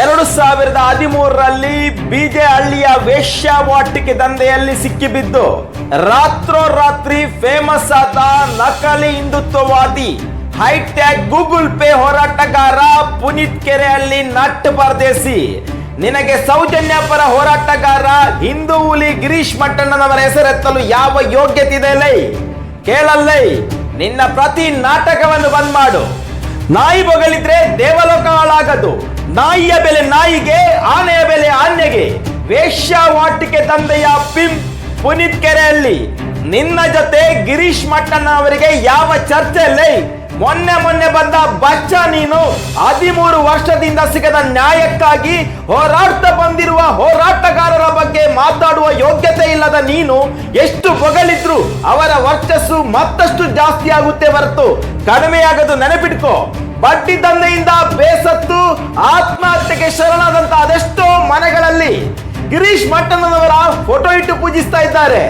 ಎರಡು ಸಾವಿರದ ಹದಿಮೂರರಲ್ಲಿ ಬಿಜೆ ಹಳ್ಳಿಯ ವೇಶ್ಯಾವಾಟಿಕೆ ದಂಧೆಯಲ್ಲಿ ಸಿಕ್ಕಿಬಿದ್ದು ರಾತ್ರೋರಾತ್ರಿ ಫೇಮಸ್ ಆದ ನಕಲಿ ಹಿಂದುತ್ವವಾದಿ ಹೈಟ್ಯಾಗ್ ಗೂಗಲ್ ಪೇ ಹೋರಾಟಗಾರ ಪುನೀತ್ ಕೆರೆಹಳ್ಳಿ ನಟ್ ಪರದೇಸಿ. ನಿನಗೆ ಸೌಜನ್ಯ ಪರ ಹೋರಾಟಗಾರ ಹಿಂದೂ ಹುಲಿ ಗಿರೀಶ್ ಮಟ್ಟಣ್ಣನವರ ಹೆಸರೆತ್ತಲು ಯಾವ ಯೋಗ್ಯತೆ ಇದೆ ಲೈ? ಕೇಳಲ್ಲೈ, ನಿನ್ನ ಪ್ರತಿ ನಾಟಕವನ್ನು ಬಂದ್ ಮಾಡು. ನಾಯಿ ಬೊಗಳಿದ್ರೆ ದೇವಲೋಕ ಹಾಳಾಗದು ನಾಯಿಯ ಬೆಲೆ ನಾಯಿಗೆ, ಆನೆಯ ಬೆಲೆ ಆನೆಗೆ. ವೇಶ್ಯಾವಾಟಿಕೆ ತಂದೆಯ ಪಿಂ ಪುನೀತ್ ಕೆರೆಯಲ್ಲಿ. ನಿನ್ನ ಜೊತೆ ಗಿರೀಶ್ ಮಟ್ಟಣ್ಣ ಅವರಿಗೆ ಯಾವ ಚರ್ಚೆ ಲೈ ಮೊನ್ನೆ ಮೊನ್ನೆ ಬಂದ ಬಚ್ಚ ನೀನು ಹದಿಮೂರು ವರ್ಷದಿಂದ ಸಿಗದ ನ್ಯಾಯಕ್ಕಾಗಿ ಹೋರಾಡ್ತಾ ಬಂದಿರುವ ಹೋರಾಟಗಾರರ ಬಗ್ಗೆ ಮಾತಾಡುವ ಯೋಗ್ಯತೆ ಇಲ್ಲದ ನೀನು ಎಷ್ಟು ಬೊಗಳಿದ್ರು ಅವರ ವರ್ಚಸ್ಸು ಮತ್ತಷ್ಟು ಜಾಸ್ತಿ ಆಗುತ್ತೆ ಹೊರತು ಕಡಿಮೆಯಾಗದು ನೆನಪಿಟ್ಕೋ. ಬಡ್ಡಿ ದಂಧೆಯಿಂದ ಬೇಸತ್ತು ಆತ್ಮಹತ್ಯೆಗೆ ಶರಣಾದಂತ ಅದೆಷ್ಟೋ ಮನೆಗಳಲ್ಲಿ ಗಿರೀಶ್ ಮಟ್ಟಣ್ಣನವರ ಫೋಟೋ ಇಟ್ಟು ಪೂಜಿಸ್ತಾ ಇದ್ದಾರೆ.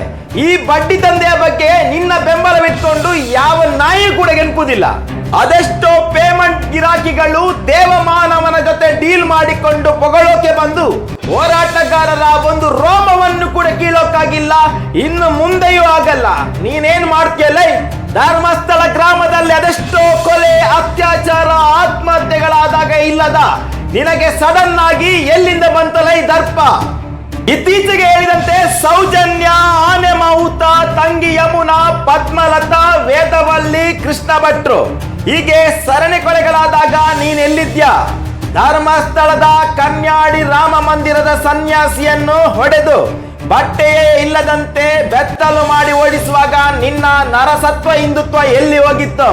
ಈ ಬಡ್ಡಿ ದಂಧೆಯ ಬಗ್ಗೆ ನಿನ್ನ ಬೆಂಬಲವಿಟ್ಕೊಂಡು ಯಾವ ನಾಯಿ ಕೂಡ ಗೆಲ್ಪುದಿಲ್ಲ ಅದೆಷ್ಟೋ ಪೇಮೆಂಟ್ ಗಿರಾಕಿಗಳು ದೇವಮಾನವನ ಜೊತೆ ಡೀಲ್ ಮಾಡಿಕೊಂಡು ಪೊಗಳೋಕೆ ಬಂದು ಹೋರಾಟಗಾರರ ಒಂದು ರೋಮವನ್ನು ಕೂಡ ಕೀಳೋಕ್ಕಾಗಿಲ್ಲ. ಇನ್ನು ಮುಂದೆಯೂ ಆಗಲ್ಲ. ನೀನೇನ್ ಮಾಡ್ತೀಯಲ್ಲ ಧರ್ಮಸ್ಥಳ ಗ್ರಾಮದಲ್ಲಿ ಅದೆಷ್ಟೋ ಕೊಲೆ, ಅತ್ಯಾಚಾರ, ಆತ್ಮಹತ್ಯೆಗಳಾದಾಗ ಇಲ್ಲದ ನಿನಗೆ ಸಡನ್ ಆಗಿ ಎಲ್ಲಿಂದ ಬಂತಲ್ಲ ಈ ದರ್ಪ? ಇತ್ತೀಚೆಗೆ ಹೇಳಿದಂತೆ ಸೌಜನ್ಯ ಆನೆ ಮಾವುತ ತಂಗಿ ಯಮುನಾ, ಪದ್ಮಲತಾ, ವೇದವಲ್ಲಿ ಕೃಷ್ಣ ಭಟ್ರು ಹೀಗೆ ಸರಣಿ ಕೊಲೆಗಳಾದಾಗ ನೀನ್ ಎಲ್ಲಿದ್ಯಾ ಧರ್ಮಸ್ಥಳದ ಕನ್ಯಾಡಿ ರಾಮ ಮಂದಿರದ ಸನ್ಯಾಸಿಯನ್ನು ಹೊಡೆದು ಬಟ್ಟೆಯೇ ಇಲ್ಲದಂತೆ ಬೆತ್ತಲು ಮಾಡಿ ಓಡಿಸುವಾಗ ನಿನ್ನ ನರಸತ್ವ ಹಿಂದುತ್ವ ಎಲ್ಲಿ ಹೋಗಿತ್ತು?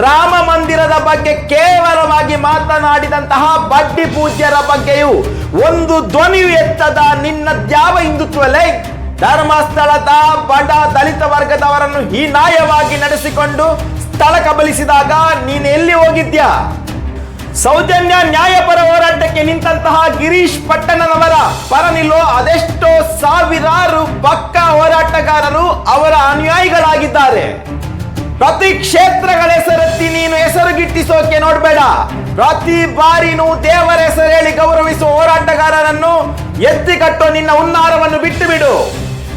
ರಾಮ ಮಂದಿರದ ಬಗ್ಗೆ ಕೇವಲವಾಗಿ ಮಾತನಾಡಿದಂತಹ ಬಡ್ಡಿ ಪೂಜ್ಯರ ಬಗ್ಗೆಯೂ ಒಂದು ಧ್ವನಿಯು ಎತ್ತದ ನಿನ್ನ ಯಾವ ಹಿಂದುತ್ವಲೇ? ಧರ್ಮಸ್ಥಳದ ಬಡ ದಲಿತ ವರ್ಗದವರನ್ನು ಹೀನಾಯವಾಗಿ ನಡೆಸಿಕೊಂಡು ಸ್ಥಳ ಕಬಲಿಸಿದಾಗ ನೀನು ಎಲ್ಲಿ ಹೋಗಿದ್ಯಾ? ಸೌಜನ್ಯ ನ್ಯಾಯಪರ ಹೋರಾಟಕ್ಕೆ ನಿಂತಹ ಗಿರೀಶ್ ಪಟ್ಟಣನವರ ಪರ ನಿಲ್ಲೋ ಅದೆಷ್ಟೋ ಸಾವಿರಾರು ಪಕ್ಕ ಹೋರಾಟಗಾರರು ಅವರ ಅನುಯಾಯಿಗಳಾಗಿದ್ದಾರೆ. ಪ್ರತಿ ಕ್ಷೇತ್ರಗಳ ಹೆಸರೆತ್ತಿ ನೀನು ಹೆಸರು ಗಿಟ್ಟಿಸೋಕೆ ನೋಡ್ಬೇಡ. ಪ್ರತಿ ಬಾರಿನೂ ದೇವರ ಹೆಸರು ಹೇಳಿ ಗೌರವಿಸುವ ಹೋರಾಟಗಾರರನ್ನು ಎತ್ತಿ ಕಟ್ಟೋ ನಿನ್ನ ಹುನ್ನಾರವನ್ನು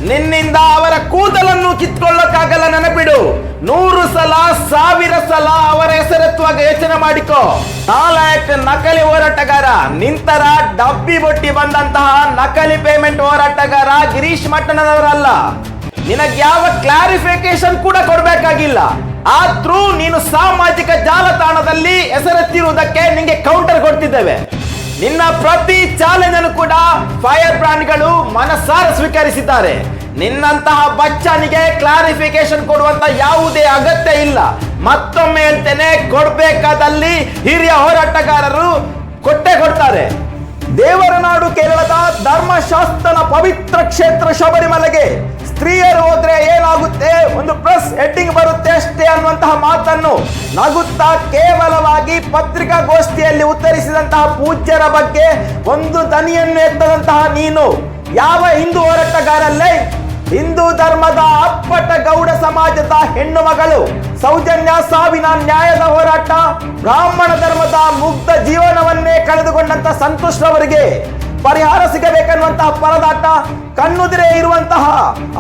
ನಿನ್ನಿಂದ ಅವರ ಕೂದಲನ್ನು ಕಿತ್ಕೊಳ್ಳಕ್ಕಾಗಲ್ಲ ನೆನಪಿಡು. ನೂರು ಸಲ, ಸಾವಿರ ಸಲ ಅವರ ಹೆಸರತ್ವ ಯೋಚನೆ ಮಾಡಿಕೋ. ನಾಲ್ಕು ನಕಲಿ ಹೋರಾಟಗಾರ, ನಿಂತರ ಡಬ್ಬಿ ಬೊಟ್ಟಿ ಬಂದಂತಹ ನಕಲಿ ಪೇಮೆಂಟ್ ಹೋರಾಟಗಾರ ಗಿರೀಶ್ ಮಟ್ಟಣ್ಣನವರಲ್ಲ. ನಿನಗೆ ಯಾವ ಕ್ಲಾರಿಫಿಕೇಶನ್ ಕೂಡ ಕೊಡಬೇಕಾಗಿಲ್ಲ. ಆದ್ರೂ ನೀನು ಸಾಮಾಜಿಕ ಜಾಲತಾಣದಲ್ಲಿ ಹೆಸರೆತ್ತಿರುವುದಕ್ಕೆ ನಿಮಗೆ ಕೌಂಟರ್ ಕೊಡ್ತಿದ್ದೇವೆ. ನಿನ್ನ ಪ್ರತಿ ಚಾಲೆಂಜ್ ಕೂಡ ಫೈರ್ ಬ್ರಾಂಡ್ಗಳು ಮನಸ್ಸಾರ ಸ್ವೀಕರಿಸಿದ್ದಾರೆ. ನಿನ್ನಂತಹ ಬಚ್ಚನಿಗೆ ಕ್ಲಾರಿಫಿಕೇಶನ್ ಕೊಡುವಂತ ಯಾವುದೇ ಅಗತ್ಯ ಇಲ್ಲ. ಮತ್ತೊಮ್ಮೆ ಹೇಳ್ತೇನೆ ಕೊಡ್ಬೇಕಾದಲ್ಲಿ ಹಿರಿಯ ಹೋರಾಟಗಾರರು ಕೊಟ್ಟೆ ಕೊಡ್ತಾರೆ. ದೇವರ ನಾಡು ಕೇರಳದ ಧರ್ಮಶಾಸ್ತ್ರನ ಪವಿತ್ರ ಕ್ಷೇತ್ರ ಶಬರಿಮಲೆಗೆ ಸ್ತ್ರೀಯರು ಹೋದ್ರೆ ಏನಾಗುತ್ತೆ? ಒಂದು ಪ್ರೆಸ್ ಹೆಡ್ಡಿಂಗ್ ಬರುತ್ತೆ ಅಷ್ಟೇ ಅನ್ನುವಂತಹ ಮಾತನ್ನು ನಗುತ್ತಾ ಕೇವಲವಾಗಿ ಪತ್ರಿಕಾಗೋಷ್ಠಿಯಲ್ಲಿ ಉತ್ತರಿಸಿದಂತಹ ಪೂಜ್ಯರ ಬಗ್ಗೆ ಒಂದು ದನಿಯನ್ನು ಎತ್ತದಂತಹ ನೀನು ಯಾವ ಹಿಂದೂ ಹೋರಾಟಗಾರಲ್ಲೇ ಹಿಂದೂ ಧರ್ಮದ ಅಪ್ಪಟ ಗೌಡ ಸಮಾಜದ ಹೆಣ್ಣು ಮಗಳು ಸೌಜನ್ಯ ಸಾವಿನ ನ್ಯಾಯದ ಹೋರಾಟ, ಬ್ರಾಹ್ಮಣ ಧರ್ಮದ ಮುಗ್ಧ ಜೀವನವನ್ನೇ ಕಳೆದುಕೊಂಡಂತ ಸಂತುಷ್ಟರವರಿಗೆ ಪರಿಹಾರ ಸಿಗಬೇಕನ್ನುವಂತಹ ಪರದಾಟ, ಕಣ್ಣುದಿರೇ ಇರುವಂತಹ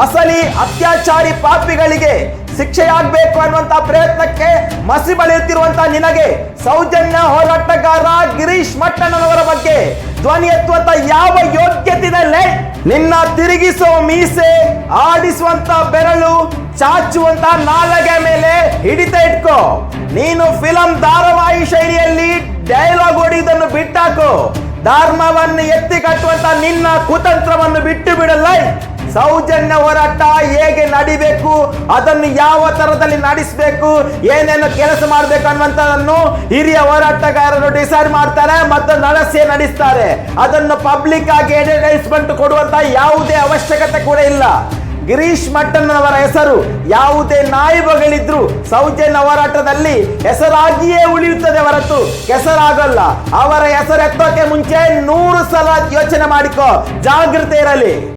ಅಸಲಿ ಅತ್ಯಾಚಾರಿ ಪಾಪಿಗಳಿಗೆ ಶಿಕ್ಷೆಯಾಗಬೇಕು ಅನ್ನುವಂತಹ ಪ್ರಯತ್ನಕ್ಕೆ ಮಸಿ ಬಳಿಯುತ್ತಿರುವಂತಹ ನಿನಗೆ ಸೌಜನ್ಯ ಹೋರಾಟಗಾರ ಗಿರೀಶ್ ಮಟ್ಟಣ್ಣನವರ ಬಗ್ಗೆ ಧ್ವನಿ ಎತ್ತುವಂತ ಯಾವ ಯೋಗ್ಯತೆ ಇದೆ ನಿನ್ನ ತಿರುಗಿಸುವ ಮೀಸೆ, ಆಡಿಸುವಂತ ಬೆರಳು, ಚಾಚುವಂತ ನಾಲಗೆ ಮೇಲೆ ಹಿಡಿತ ಇಟ್ಕೋ. ನೀನು ಫಿಲಂ ಧಾರಾವಾಹಿ ಶೈಲಿಯಲ್ಲಿ ಡೈಲಾಗ್ ಹೊಡೆಯುವುದನ್ನು ಬಿಟ್ಟಾಕೋ. ಧರ್ಮವನ್ನು ಎತ್ತಿ ಕಟ್ಟುವಂತ ನಿನ್ನ ಕುತಂತ್ರವನ್ನು ಬಿಟ್ಟು ಬಿಡಲ್ಲ. ಸೌಜನ್ಯ ಹೋರಾಟ ಹೇಗೆ ನಡಿಬೇಕು, ಅದನ್ನು ಯಾವ ತರದಲ್ಲಿ ನಡೆಸಬೇಕು, ಏನೇನು ಕೆಲಸ ಮಾಡಬೇಕು ಅನ್ನುವಂಥದ್ದನ್ನು ಹಿರಿಯ ಹೋರಾಟಗಾರರು ಡಿಸೈಡ್ ಮಾಡ್ತಾರೆ ಮತ್ತು ನಡೆಸಿ ನಡೆಸ್ತಾರೆ. ಅದನ್ನು ಪಬ್ಲಿಕ್ ಆಗಿ ಅಡ್ವರ್ಟೈಸ್ಮೆಂಟ್ ಕೊಡುವಂತ ಯಾವುದೇ ಅವಶ್ಯಕತೆ ಕೂಡ ಇಲ್ಲ. ಗಿರೀಶ್ ಮಟ್ಟಣ್ಣನವರ ಹೆಸರು, ಯಾವುದೇ ನಾಯಿಬಗಳಿದ್ರು ಸೌಜನ್ಯ ಹೋರಾಟದಲ್ಲಿ ಹೆಸರಾಗಿಯೇ ಉಳಿಯುತ್ತದೆ ಹೊರತು ಹೆಸರಾಗಲ್ಲ ಅವರ ಹೆಸರು ಎತ್ತೋಕೆ ಮುಂಚೆ ನೂರು ಸಲ ಯೋಚನೆ ಮಾಡಿಕೋ, ಜಾಗ್ರತೆ ಇರಲಿ.